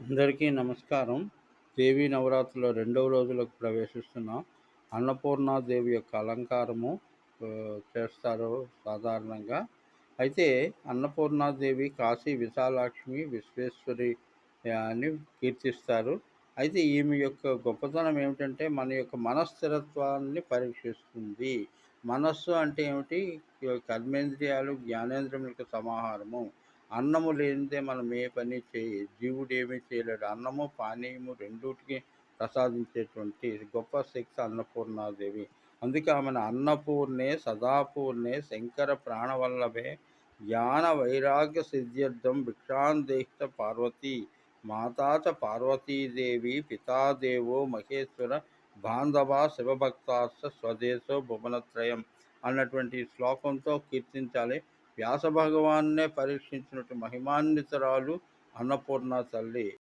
అందరికీ నమస్కారం. దేవీ నవరాత్రిలో రెండవ రోజులకు ప్రవేశిస్తున్నాం అన్నపూర్ణాదేవి యొక్క అలంకారము చేస్తారు సాధారణంగా. అయితే అన్నపూర్ణాదేవి కాశీ విశాలాక్ష్మి విశ్వేశ్వరి అని కీర్తిస్తారు. అయితే ఈమె యొక్క గొప్పతనం ఏమిటంటే మన యొక్క మనస్థిరత్వాన్ని పరీక్షిస్తుంది. మనస్సు అంటే ఏమిటి? కర్మేంద్రియాలు జ్ఞానేంద్రియములకు సమాహారము. అన్నము లేనిదే మనం ఏ పని చేయ జీవుడు ఏమీ చేయలేడు. అన్నము పానీయము రెండుటికి ప్రసాదించేటువంటి గొప్ప శక్తి అన్నపూర్ణాదేవి. అందుకే ఆమెను అన్నపూర్ణే సదాపూర్ణే శంకర ప్రాణవల్లభే జ్ఞాన వైరాగ్య సిద్ధ్యర్థం భిక్షాందేహిత పార్వతీ మాతాచ పార్వతీదేవి పితాదేవో మహేశ్వర బాంధవ శివభక్తాశ్చ స్వదేశో భువనత్రయం అన్నటువంటి శ్లోకంతో కీర్తించాలి. వ్యాస భగవాన్నే పరీక్షించినట్టు మహిమాన్వితురాలు అన్నపూర్ణ తల్లి.